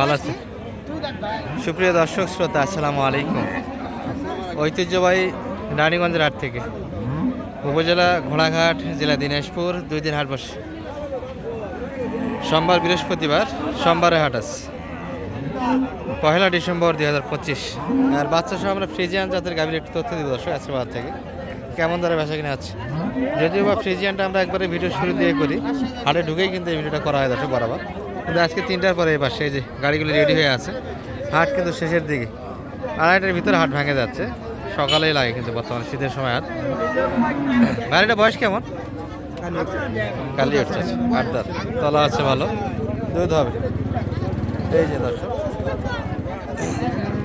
ভালো আছে সুপ্রিয় দর্শক শ্রোতা আসসালামু আলাইকুম। ঐতিহ্যবাহী রানীগঞ্জের হাট থেকে। উপজেলা ঘোড়াঘাট জেলা দিনাজপুর দুই দিন হাট বসে। সোমবার বৃহস্পতিবার সোমবারে হাট আছে। পহেলা ডিসেম্বর দুই হাজার পঁচিশ। আর বাচ্চা সহ আমরা ফ্রিজিয়ান জাতের গাভীর একটু তথ্য দিব দর্শক আজকে বাজার থেকে। কেমন দরে বেচা কিনে আছে যদিও বা ফ্রিজিয়ানটা আমরা একবারে ভিডিও শুরু দিয়ে করি হাটে ঢুকেই কিন্তু এই ভিডিওটা করা হয় দর্শক বরাবর। কিন্তু আজকে তিনটার পরে এবার এই যে গাড়িগুলো রেডি হয়ে আছে। হাট কিন্তু শেষের দিকে। আড়াইটার ভিতরে হাট ভেঙে যাচ্ছে। সকালেই লাগে কিন্তু বর্তমানে শীতের সময় হাট। গাড়িটা বয়স কেমন? কালি উঠছে আট দাঁত। তলা আছে ভালো। দুধ হবে। এই যে দর্শক।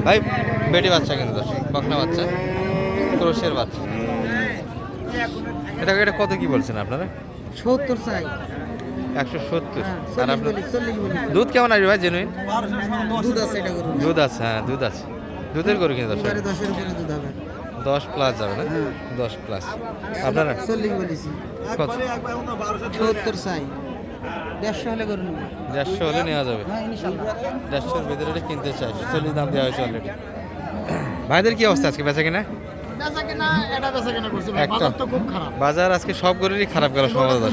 ভাই, বেটি বাচ্চা কিন্তু দর্শক। বকনা বাচ্চা। ক্রোশের বাচ্চা। এটা এটা কত কি বলছেন আপনারা? সত্তর চাই। একশো সত্তর। হ্যাঁ, আর আপনার। দুধ কেমন আসবে ভাই জেনুইন দুধ আছে এটা গরু দুধ আছে হ্যাঁ দুধ আছে। দুধের গরু কিন্তু দশ প্লাস যাবে না? হ্যাঁ। দশ প্লাস আপনারা? সত্তর চাই। দেড়শো হলে নেব। দেড়শো হলে নেওয়া যাবে। হ্যাঁ দেড়শোর ভিতরে কিনতে চাই। চল্লিশ দাম দেওয়া হয়েছে অলরেডি ভাইদের কি অবস্থা আজকে বেচা কিনা? বেচা কিনা এটা বেচা কিনা করছে বাজার তো খুব খারাপ। বাজার আজকে সব গরুরই খারাপ গেল সম্ভবত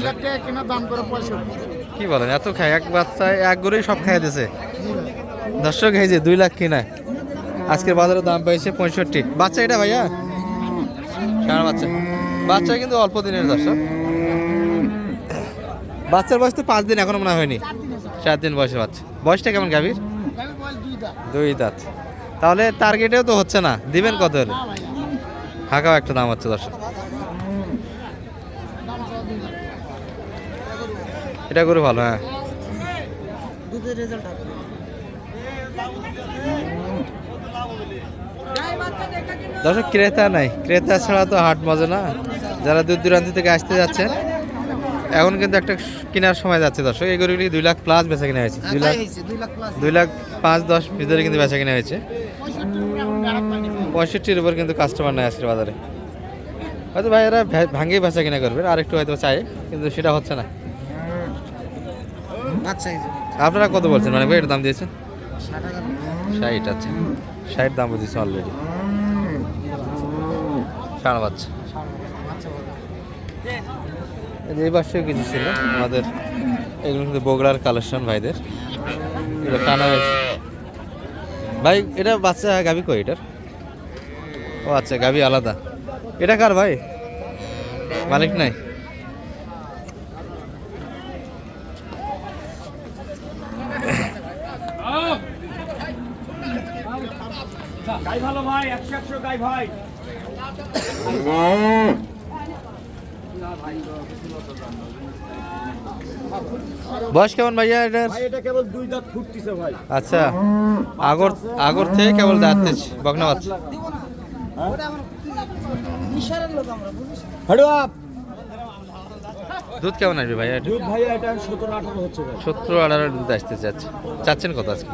দাম করে পঁয়ষট্টি কি বলেন এত খায় এক বাচ্চায় এক গরুই সব খাই দিছে। দর্শক এই যে দুই লাখ কিনা। আজকের বাজারের দাম পেয়েছে পঁয়ষট্টি। বাচ্চা এটা ভাইয়া? সারা বাচ্চা। বাচ্চা কিন্তু অল্প দিনের দর্শক। বাচ্চার বয়স তো পাঁচ দিন এখনও মনে হয়নি। চার দিন বয়সের বাচ্চা। বয়সটা কেমন গাভীর? দুই দাঁত। তাহলে টার্গেটেও তো হচ্ছে না। দিবেন কত হলে? হাঁকাও একটা দাম হচ্ছে দর্শক। এটা করে ভালো হ্যাঁ। দর্শক ক্রেতা নাই। ক্রেতা ছাড়া তো হাট মজা না। যারা দূর দূরান্ত থেকে আসতে যাচ্ছেন এখন কিন্তু একটা কেনার সময় যাচ্ছে দর্শক। এই গরুগুলি দুই লাখ প্লাস বেচা কিনা হয়েছে। দুই লাখ দুই লাখ দুই লাখ পাঁচ দশ ভিতরে কিন্তু বেচা কিনা হয়েছে। পঁয়ষট্টির উপরে কিন্তু কাস্টমার নাই আজকের বাজারে। হয়তো ভাই এরা ভাঙেই বেচা কিনা করবেন আর একটু হয়তো চাই কিন্তু সেটা হচ্ছে না। আচ্ছা আপনারা কত বলছেন? মানে ভাই দাম দিয়েছেন? ষাট হাজার। ষাট দাম বুঝেছি অলরেডি বাচ্চা এই পাশেও কিছু ছিল আমাদের এগুলো কিন্তু বগুড়ার কালেকশন ভাইদের। এটা টানা ভাই এটা বাচ্চা গাবি কই এটার? ও আচ্ছা গাবি আলাদা। এটা কার ভাই? মালিক নাই? ভালো ভাই একশো একশো গাই ভাই বয়স কেমন ভাইয়া এটার? এটা কেবল দুই দাঁত ফুটতিছে ভাই। আচ্ছা আগর আগর থেকে কেবল দাঁড়তেছে বকনা বাচ্চা দুধ কেমন আসবে ভাইয়া দুধ ভাই এটা সতেরো আঠারো হচ্ছে ভাই। সত্তর আঠারো দুধ আসতে চাচ্ছে। চাচ্ছেন কত আজকে?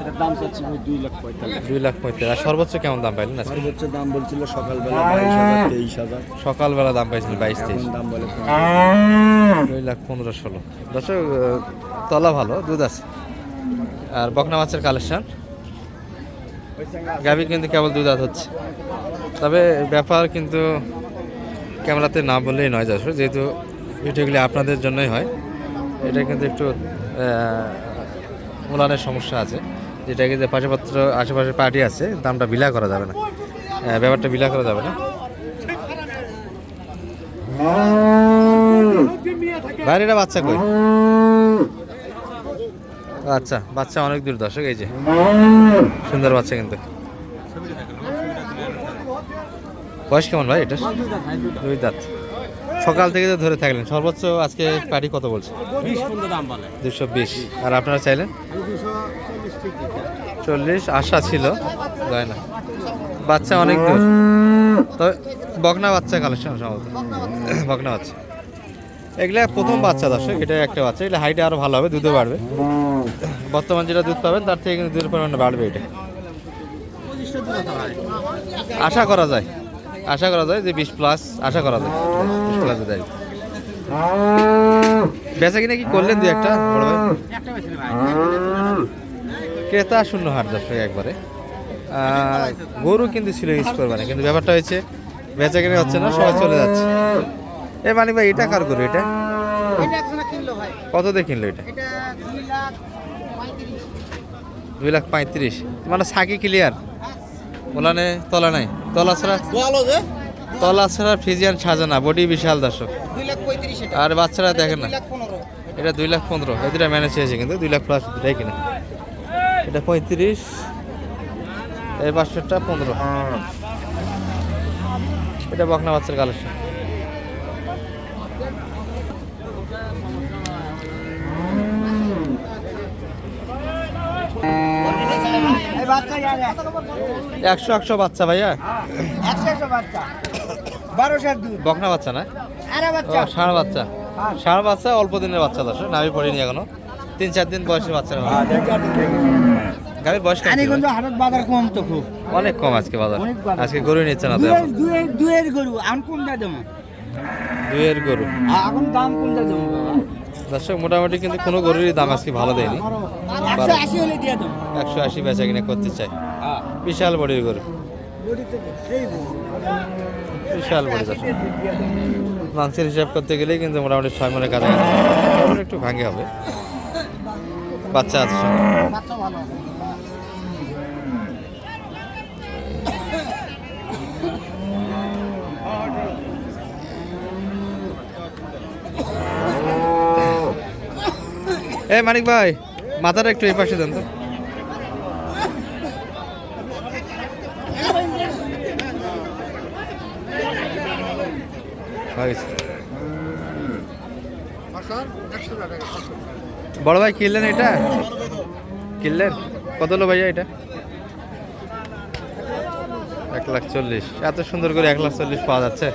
এটার দাম চাচ্ছি ভাই দুই লাখ পঁয়তাল্লিশ। দুই লাখ পঁয়ত্রিশ আর সর্বোচ্চ কেমন দাম পাইলেন আজকে? সর্বোচ্চ দাম বলছিল সকালবেলা বাইশ হাজার তেইশ হাজার। সকালবেলা দাম বাইশ তেইশ। দাম বলে দুই লাখ পনেরো ষোলো। দর্শক তলা ভালো দুধ আছে। আর বকনা মাছের কালেকশন? গাভী কিন্তু কেবল দুধ আত হচ্ছে। তবে ব্যাপার কিন্তু ক্যামেরাতে না বললেই নয় দর্শক যেহেতু ভিডিওগুলি আপনাদের জন্যই হয় এটা কিন্তু একটু মূলানের সমস্যা আছে। যেটাকে যে পাশেপত্র আশেপাশে পার্টি আছে দামটা বিলা করা যাবে না। ব্যাপারটা বিলা করা যাবে না। বাইরেটা বাচ্চা কই? আচ্ছা বাচ্চা অনেক দূর দর্শক এই যে। সুন্দর বাচ্চা কিন্তু। বয়স কেমন ভাই এটা? দুই দাঁত। সকাল থেকে তো ধরে থাকলেন। সর্বোচ্চ আজকে পার্টি কত বলছে? দুশো বিশ। আর আপনারা চাইলেন? চল্লিশ আশা ছিল। যায় না। বাচ্চা অনেক দূর। তবে বকনা বাচ্চা কালেকশন সম্ভবত। বকনা বাচ্চা। এগুলা প্রথম বাচ্চা দর্শক এটা একটা বাচ্চা। এগুলো হাইটে আরও ভালো হবে দুধও বাড়বে। বর্তমান যেটা দুধ পাবেন তার থেকে কিন্তু দুধের পরিমাণ বাড়বে এটা। আশা করা যায়। আশা করা যায় যে বিশ প্লাস আশা করা যায়। বিশ প্লাস দেয়। বেচা কিনা কি করলেন দু একটা বড় ভাই? ক্রেতা শূন্য হার দর্শক একবারে। গরু কিন্তু ছিল ইউজ করবে না কিন্তু ব্যাপারটা হয়েছে বেচা কিনে হচ্ছে না সবাই চলে যাচ্ছে। এ মানে ভাই এটা কার গরু এটা? এটা কিনলো কত দিয়ে কিনলো এটা এটা দুই লাখ পঁয়ত্রিশ দুই লাখ পঁয়ত্রিশ। মানে সাকি ক্লিয়ার ওলানে তলা নাই। তলা ছাড়া তলা ছাড়া ফ্রিজিয়ান সাজানা বডি বিশাল দর্শক। আর বাচ্চারা দেখেন না। এটা দুই লাখ পনেরো। এই দুটা ম্যানেজ হয়েছে কিন্তু দুই লাখ প্লাস দুটাই কিনা। এটা পঁয়ত্রিশ। এই পাঁচশোটা পনেরো। এটা বকনা বাচ্চার কালেকশন এই বাচ্চা যাবে একশো একশো বাচ্চা ভাইয়া? বকনা বাচ্চা না? ষাঁড় বাচ্চা। ষাঁড় বাচ্চা। অল্প দিনের বাচ্চা দশ নাভি পড়েনি এখনও। তিন চার দিন বয়সের বাচ্চা গাড়ির বয়স হাটত বাজার কম তো খুব। অনেক কম আজকে বাজার। আজকে গরু নিচ্ছে না দুয়ের। দুয়ের দুয়ের গরু। আমি কোন দা দেবো? দুইয়ের গরু। এখন দাম কোন দা দেবো দর্শক, মোটামুটি কিন্তু কোনো গরুরই দাম আজকে ভালো দেয়নি। একশো আশি বেচা কিনা করতে চাই। বিশাল বডির গরু। বিশাল বড়ি দর্শক। মাংসের হিসাব করতে গেলেই কিন্তু মোটামুটি ছয় মনে কাজ একটু ভাঙে হবে। বাচ্চা আছে এ, মানিক ভাই, মাথাটা একটু এই পাশে দেন তো। বড় ভাই, কিনলেন এটা? কিনলেন? কত হলো ভাইয়া এটা? এক লাখ চল্লিশ। এত সুন্দর করে এক লাখ চল্লিশ পাওয়া যাচ্ছে?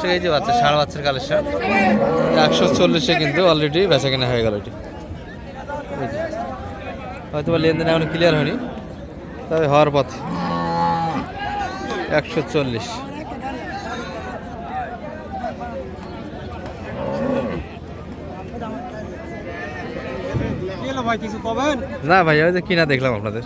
আচ্ছা এই যে বাচ্চা ষাঁড় বাচ্চার কালেকশন একশো চল্লিশে কিন্তু অলরেডি বেচা কেনা হয়ে গেল এটি। হয়তো বা লেনদেন এখন ক্লিয়ার হয়নি তবে হওয়ার পথ। একশো চল্লিশ। ভাই কিছু কবেন না ভাই ওই যে কিনা দেখলাম আপনাদের।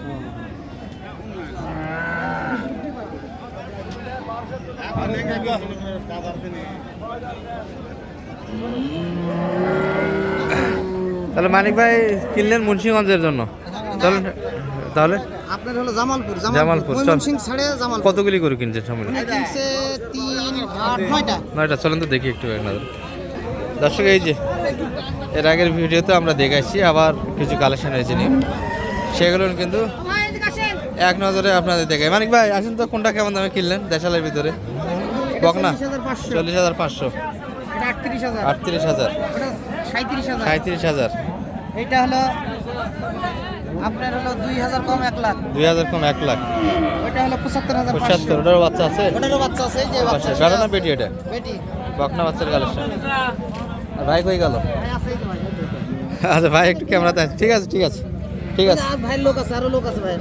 তাহলে মানিক ভাই কিনলেন মুন্সিগঞ্জের জন্য। তাহলে তাহলে। আপনার হলো জামালপুর জামালপুর, কতগুলি করে কিনছেন সামনে? উনি কিনছে তিন আট নয়টা। নয়টা চলেন তো দেখি একটু এক নজর দর্শক এই যে এর আগের ভিডিওতে আমরা দেখাইছি আবার কিছু কালেকশন হয়েছে নি সেগুলো কিন্তু এক নজরে আপনাদের দেখাই। মানিক ভাই আসেন তো কোনটা কেমন দামে কিনলেন দেশালের ভিতরে? বকনা? চল্লিশ হাজার পাঁচশো। আটত্রিশ হাজার। আটত্রিশ হাজার। ওটা সাঁত্রিশ এটা হলো আপনার হলো দুই হাজার কম এক লাখ। দুই হাজার কম এক লাখ। ওইটা হলো পঁচাত্তর হাজার পঁচাত্তর ওটারও বাচ্চা আছে? ওটারও বাচ্চা আছে এই যে বাচ্চা গাড়ো না বেটি এটা? বেটি। বকনা বাচ্চার কালেকশন ভাই কই গেল। আচ্ছা ভাই একটু ক্যামেরাতে আছে। ঠিক আছে ঠিক আছে। ঠিক আছে। আর ভাই লোক আছে আরও লোক আছে ভাই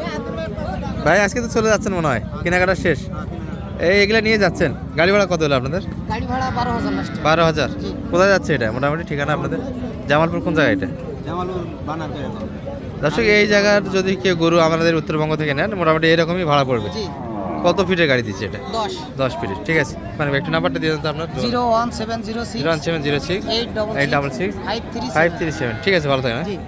ভাই আজকে তো চলে যাচ্ছেন মনে হয়। কেনাকাটা শেষ। এই এগুলা নিয়ে যাচ্ছেন? গাড়ি ভাড়া কত হলো আপনাদের? গাড়ি ভাড়া বারো হাজার বারো হাজার। কোথায় যাচ্ছে এটা? মোটামুটি ঠিকানা আপনাদের? জামালপুর কোন জায়গা এটা? জামালপুর বানার দর্শক এই জায়গার যদি কেউ গরু আমাদের উত্তরবঙ্গ থেকে নেন মোটামুটি এরকমই ভাড়া পড়বে। কত ফিটের গাড়ি দিচ্ছে এটা? দশ। দশ ফিটের। ঠিক আছে। মানে একটু নাম্বারটা দিয়ে দেন তো আপনার। Zero one seven zero six zero one seven zero six eight double six five three five three seven. ঠিক আছে ভালো থাকেন হ্যাঁ? জি।